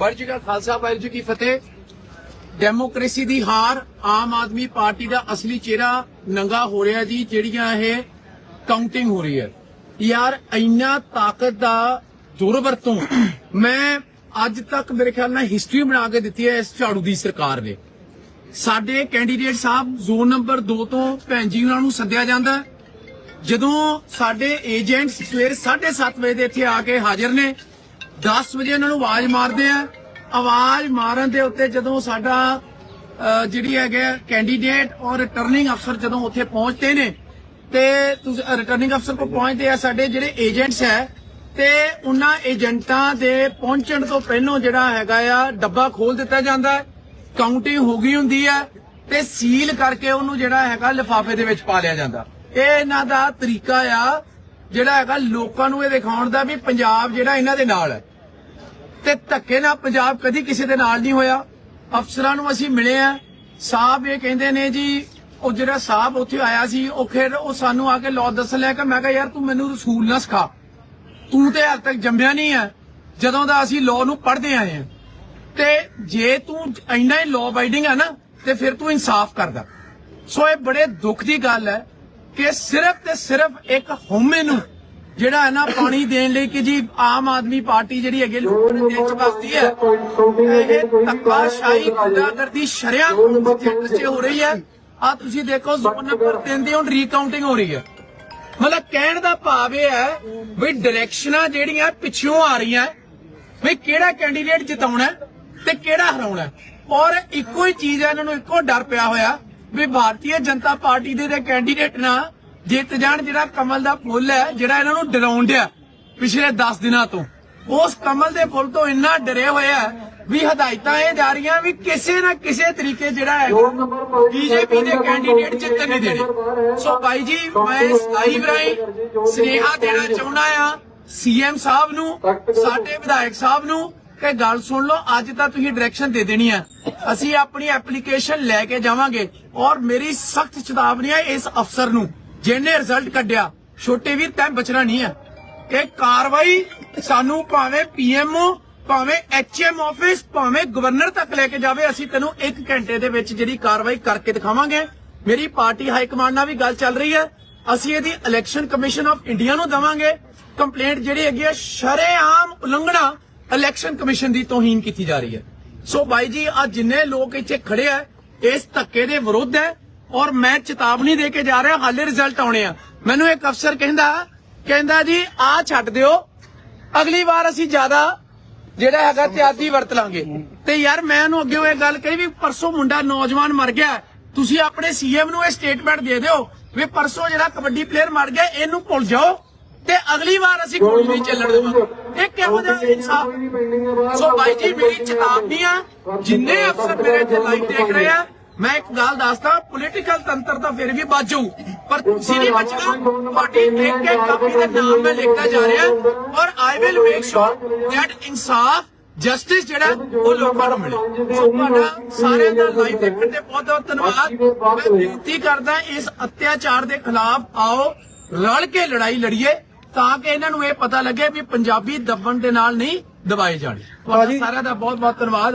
ਵਾਹਿਗੁਰੂ ਜੀ ਕਾ ਖਾਲਸਾ ਵਾਹਿਗੁਰੂ ਜੀ ਕੀ ਫਤਿਹ। ਡੈਮੋਕ੍ਰੇਸੀ ਦੀ ਹਾਰ ਆਮ ਆਦਮੀ ਪਾਰਟੀ ਦਾ ਅਸਲੀ ਚਿਹਰਾ ਨੰਗਾ ਹੋ ਰਿਹਾ ਜੀ, ਜਿਹੜੀਆਂ ਇਹ ਕਾਊਂਟਿੰਗ ਹੋ ਰਹੀ ਹੈ। ਯਾਰ, ਇੰਨਾ ਤਾਕਤ ਦਾ ਦੁਰਵਰਤੋਂ ਮੈਂ ਅੱਜ ਤੱਕ ਮੇਰੇ ਖਿਆਲ ਨਾਲ ਹਿਸਟਰੀ ਬਣਾ ਕੇ ਦਿੱਤੀ ਹੈ ਇਸ ਝਾੜੂ ਦੀ ਸਰਕਾਰ ਨੇ। ਸਾਡੇ ਕੈਂਡੀਡੇਟ ਸਾਹਿਬ ਜ਼ੋਨ ਨੰਬਰ 2 ਤੋਂ ਭੈਣ ਜੀ ਉਹਨਾਂ ਨੂੰ ਸੱਦਿਆ ਜਾਂਦਾ ਜਦੋਂ ਸਾਡੇ ਏਜੰਟਸ ਸਵੇਰ 7:30 ਵਜੇ ਦੇ ਇੱਥੇ ਆ ਕੇ ਹਾਜ਼ਰ ਨੇ 10 ਵਜੇ ਇਹਨਾਂ ਨੂੰ ਆਵਾਜ਼ ਮਾਰਦੇ ਆ। ਆਵਾਜ਼ ਮਾਰਨ ਦੇ ਉੱਤੇ ਜਦੋਂ ਸਾਡਾ ਜਿਹੜੀ ਹੈਗੇ ਕੈਂਡੀਡੇਟ ਔਰ ਰਿਟਰਨਿੰਗ ਅਫਸਰ ਜਦੋਂ ਉੱਥੇ ਪਹੁੰਚਦੇ ਨੇ, ਤੇ ਰਿਟਰਨਿੰਗ ਅਫਸਰ ਕੋਲ ਪਹੁੰਚਦੇ ਆ ਸਾਡੇ ਜਿਹੜੇ ਏਜੰਟਸ ਹੈ, ਤੇ ਉਹਨਾਂ ਏਜੰਟਾਂ ਦੇ ਪਹੁੰਚਣ ਤੋਂ ਪਹਿਲਾਂ ਜਿਹੜਾ ਹੈਗਾ ਆ, ਡੱਬਾ ਖੋਲ ਦਿੱਤਾ ਜਾਂਦਾ ਹੈ। ਕਾਊਂਟਿੰਗ ਹੋ ਗਈ ਹੁੰਦੀ ਹੈ ਤੇ ਸੀਲ ਕਰਕੇ ਉਹਨੂੰ ਜਿਹੜਾ ਹੈਗਾ ਲਿਫਾਫੇ ਦੇ ਵਿੱਚ ਪਾ ਲਿਆ ਜਾਂਦਾ। ਇਹ ਇਹਨਾਂ ਦਾ ਤਰੀਕਾ ਆ, ਜਿਹੜਾ ਹੈਗਾ ਲੋਕਾਂ ਨੂੰ ਇਹ ਦਿਖਾਉਣ ਦਾ ਵੀ ਪੰਜਾਬ ਜਿਹੜਾ ਇਹਨਾਂ ਦੇ ਨਾਲ ਹੈ। ਤੇ ਧੱਕੇ ਨਾਲ ਪੰਜਾਬ ਕਦੀ ਕਿਸੇ ਦੇ ਨਾਲ ਨਹੀਂ ਹੋਇਆ। ਅਫਸਰਾਂ ਨੂੰ ਅਸੀਂ ਮਿਲੇ ਆ। ਸਾਹਿਬ ਇਹ ਕਹਿੰਦੇ ਨੇ ਜੀ, ਉਹ ਜਿਹੜਾ ਸਾਹਿਬ ਉੱਥੇ ਆਇਆ ਸੀ, ਉਹ ਫਿਰ ਉਹ ਸਾਨੂੰ ਆ ਕੇ ਲੋ ਦੱਸਣ ਲਿਆ ਕਿ ਮੈਂ ਕਿਹਾ, ਯਾਰ ਤੂੰ ਮੈਨੂੰ ਰਸੂਲ ਨਾ ਸਿਖਾ। ਤੂੰ ਤੇ ਹਾਲ ਤੱਕ ਜੰਮਿਆ ਨਹੀਂ ਹੈ ਜਦੋਂ ਦਾ ਅਸੀਂ ਲਾਅ ਨੂੰ ਪੜ੍ਹਦੇ ਆਏ ਆ। ਤੇ ਜੇ ਤੂੰ ਇੰਨਾ ਹੀ ਲਾਅ ਬਾਈਡਿੰਗ ਆ ਨਾ, ਤੇ ਫਿਰ ਤੂੰ ਇਨਸਾਫ ਕਰਦਾ। ਸੋ ਇਹ ਬੜੇ ਦੁੱਖ ਦੀ ਗੱਲ ਹੈ ਕਿ ਸਿਰਫ ਤੇ ਸਿਰਫ ਇੱਕ ਹਉਮੈ ਨੂੰ ਜਿਹੜਾ ਹੈ ਨਾ ਪਾਣੀ ਦੇਣ ਲਈ ਕਿ ਜੀ ਆਮ ਆਦਮੀ ਪਾਰਟੀ ਜਿਹੜੀ ਹੈਗੀ ਲੋਕਾਂ ਦੇ ਦਿਲ ਚ ਵਸਦੀ ਹੈ। ਇਹ ਧੱਕਾਸ਼ਾਹੀ ਗੁੰਡਾਗਰਦੀ ਸ਼ਰਿਆਂ ਚ ਹੋ ਰਹੀ ਹੈ। ਆ ਤੁਸੀਂ ਦੇਖੋ ਜ਼ੋਨ ਨੰਬਰ 3 ਦੀ ਹੁਣ ਰੀਕਾਊਂਟਿੰਗ ਹੋ ਰਹੀ ਹੈ। ਮਤਲਬ ਕਹਿਣ ਦਾ ਭਾਵ ਇਹ ਹੈ ਵੀ ਡਾਇਰੈਕਸ਼ਨਾਂ ਜਿਹੜੀਆਂ ਪਿੱਛੋਂ ਆ ਰਹੀਆਂ ਵੀ ਕਿਹੜਾ ਕੈਂਡੀਡੇਟ ਜਿਤਾਉਣਾ ਤੇ ਕਿਹੜਾ ਹਰਾਉਣਾ ਔਰ ਇੱਕੋ ਹੀ ਚੀਜ਼ ਹੈ, ਇਹਨਾਂ ਨੂੰ ਇੱਕੋ ਡਰ ਪਿਆ ਹੋਇਆ ਵੀ ਭਾਰਤੀ ਜਨਤਾ ਪਾਰਟੀ ਦੇ ਕੈਂਡੀਡੇਟ ਨਾ ਜਿੱਤ ਜਾਣ ਜਿਹੜਾ ਕਮਲ ਦਾ ਫੁੱਲ ਹੈ ਜਿਹੜਾ ਇਹਨਾਂ ਨੂੰ ਡਰਾਉਣ ਡਿਆ ਪਿਛਲੇ 10 ਦਿਨਾਂ ਤੋਂ। ਉਸ ਕਮਲ ਦੇ ਫੁੱਲ ਤੋਂ ਇੰਨਾ ਡਰੇ ਹੋਏ ਆ ਵੀ ਹਦਾਇਤਾਂ ਇਹ ਜਾ ਰਹੀਆਂ ਵੀ ਕਿਸੇ ਨਾ ਕਿਸੇ ਤਰੀਕੇ ਜਿਹੜਾ ਹੈ ਬੀਜੇਪੀ ਦੇ ਕੈਂਡੀਡੇਟ ਜਿੱਤਣ ਨਹੀਂ ਦੇਣੇ। ਸੋ ਭਾਈ ਜੀ ਮੈਂ ਲਾਈਵ ਰਾਹੀਂ ਸਨੇਹਾ ਦੇਣਾ ਚਾਹੁੰਦਾ ਆ ਸੀਐਮ ਸਾਹਿਬ ਨੂੰ ਸਾਡੇ ਵਿਧਾਇਕ ਸਾਹਿਬ ਨੂੰ ਕਿ ਗੱਲ ਸੁਣ ਲਓ ਅੱਜ ਤਾਂ ਤੁਸੀਂ ਡਾਇਰੈਕਸ਼ਨ ਦੇ ਦੇਣੀ ਆ। ਅਸੀਂ ਆਪਣੀ ਐਪਲੀਕੇਸ਼ਨ ਲੈ ਕੇ ਜਾਵਾਂਗੇ ਔਰ ਮੇਰੀ ਸਖਤ ਚੇਤਾਵਨੀ ਹੈ ਇਸ ਅਫਸਰ ਨੂੰ ਜਿਹਨੇ ਰਿਜ਼ਲਟ ਕੱਢਿਆ, ਛੋਟੇ ਵੀਰ ਤੈਂ ਬਚਣਾ ਨਹੀਂ ਹੈ ਇਹ ਕਾਰਵਾਈ ਸਾਨੂੰ ਭਾਵੇਂ ਪੀਐਮਓ ਭਾਵੇਂ ਐਚਐਮ ਆਫਿਸ ਭਾਵੇਂ ਗਵਰਨਰ ਤੱਕ ਲੈ ਕੇ ਜਾਵੇ, ਅਸੀਂ ਤੈਨੂੰ 1 ਘੰਟੇ ਦੇ ਵਿੱਚ ਜਿਹੜੀ ਕਾਰਵਾਈ ਕਰਕੇ ਦਿਖਾਵਾਂਗੇ। ਮੇਰੀ ਪਾਰਟੀ ਹਾਈ ਕਮਾਂਡ ਨਾਲ ਵੀ ਗੱਲ ਚੱਲ ਰਹੀ ਹੈ। ਅਸੀਂ ਇਹਦੀ ਇਲੈਕਸ਼ਨ ਕਮਿਸ਼ਨ ਆਫ ਇੰਡੀਆ ਨੂੰ ਦਵਾਂਗੇ। ਕੰਪਲੇਂਟ ਜਿਹੜੀ ਹੈਗੀ ਹੈ, ਸ਼ਰੇਆਮ ਉਲੰਘਣਾ ਇਲੈਕਸ਼ਨ ਕਮਿਸ਼ਨ ਦੀ ਤੋਹੀਨ ਕੀਤੀ ਜਾ ਰਹੀ ਹੈ। ਸੋ ਬਾਈ ਜੀ ਆ ਜਿੰਨੇ ਲੋਕ ਇੱਥੇ ਖੜੇ ਆ, ਇਸ ਧੱਕੇ ਦੇ ਵਿਰੁੱਧ ਹੈ। ਔਰ ਮੈਂ ਚੇਤਾਵਨੀ ਦੇ ਕੇ ਜਾ ਰਿਹਾ ਹਾਲੇ ਰਿਜ਼ਲਟ ਆਉਣੇ ਆ। ਮੈਨੂੰ ਇੱਕ ਅਫਸਰ ਕਹਿੰਦਾ ਕਹਿੰਦਾ ਜੀ ਆ ਛੱਡ ਦਿਓ। ਅਗਲੀ ਵਾਰ ਅਸੀਂ ਜ਼ਿਆਦਾ ਜਿਹੜਾ ਹੈਗਾ ਤਿਆਦੀ ਵਰਤ ਲਾਂਗੇ। ਤੇ ਯਾਰ ਮੈਂ ਉਹਨੂੰ ਅੱਗੇ ਇਹ ਗੱਲ ਕਹੀ ਵੀ ਪਰਸੋਂ ਮੁੰਡਾ ਨੌਜਵਾਨ ਮਰ ਗਿਆ। ਤੁਸੀਂ ਆਪਣੇ ਸੀਐਮ ਨੂੰ ਇਹ ਸਟੇਟਮੈਂਟ ਦੇ ਦਿਓ ਵੀ ਪਰਸੋਂ ਜਿਹੜਾ ਕਬੱਡੀ ਪਲੇਅਰ ਮਰ ਗਿਆ ਇਹਨੂੰ ਭੁੱਲ ਜਾਓ। ਤੇ ਅਗਲੀ ਵਾਰ ਅਸੀਂ ਗੋਲੀ ਨਹੀਂ ਚੱਲਣ ਦੇਵਾਂਗੇ। ਇਹ ਕਿਹੋ ਜਿਹਾ ਇਨਸਾਫ? ਸੋ ਭਾਈ ਜੀ ਮੇਰੀ ਚੇਤਾਵਨੀ ਆ ਜਿੰਨੇ ਅਫਸਰ ਮੇਰੇ ਇੱਥੇ ਲਾਈਵ ਦੇਖ ਰਹੇ ਆ ਮੈਂ ਇੱਕ ਗੱਲ ਦੱਸਦਾ ਪੋਲੀਟੀਕਲ ਤੰਤਰ ਤਾਂ ਫਿਰ ਵੀ ਬਾਜੂ ਪਰ ਤੁਸੀਂ ਨਹੀਂ ਬਚਣਾ ਤੁਹਾਡੀ ਇੱਕ ਇੱਕ ਕਾਪੀ ਦਾ ਨਾਮ ਮੈਂ ਲਿਖਦਾ ਜਾ ਰਿਹਾ। ਔਰ I will make sure that ਇਨਸਾਫ ਜਸਟਿਸ ਜਿਹੜਾ ਉਹ ਲੋਕਾਂ ਨੂੰ ਮਿਲੇ। ਸੋ ਤੁਹਾਡਾ ਸਾਰਿਆਂ ਦਾ ਲਾਈਵ ਦੇਖਣ ਤੇ ਬਹੁਤ ਬਹੁਤ ਧੰਨਵਾਦ। ਮੈਂ ਬੇਨਤੀ ਕਰਦਾ ਇਸ ਅਤਿਆਚਾਰ ਦੇ ਖਿਲਾਫ ਆਓ ਰਲ ਕੇ ਲੜਾਈ ਲੜੀਏ ਤਾਂ ਕਿ ਇਹਨਾਂ ਨੂੰ ਇਹ ਪਤਾ ਲੱਗੇ ਵੀ ਪੰਜਾਬੀ ਦੱਬਣ ਦੇ ਨਾਲ ਨਹੀਂ ਦਬਾਏ ਜਾਣੇ। ਤੁਹਾਡਾ ਸਾਰਿਆਂ ਦਾ ਬਹੁਤ ਬਹੁਤ ਧੰਨਵਾਦ।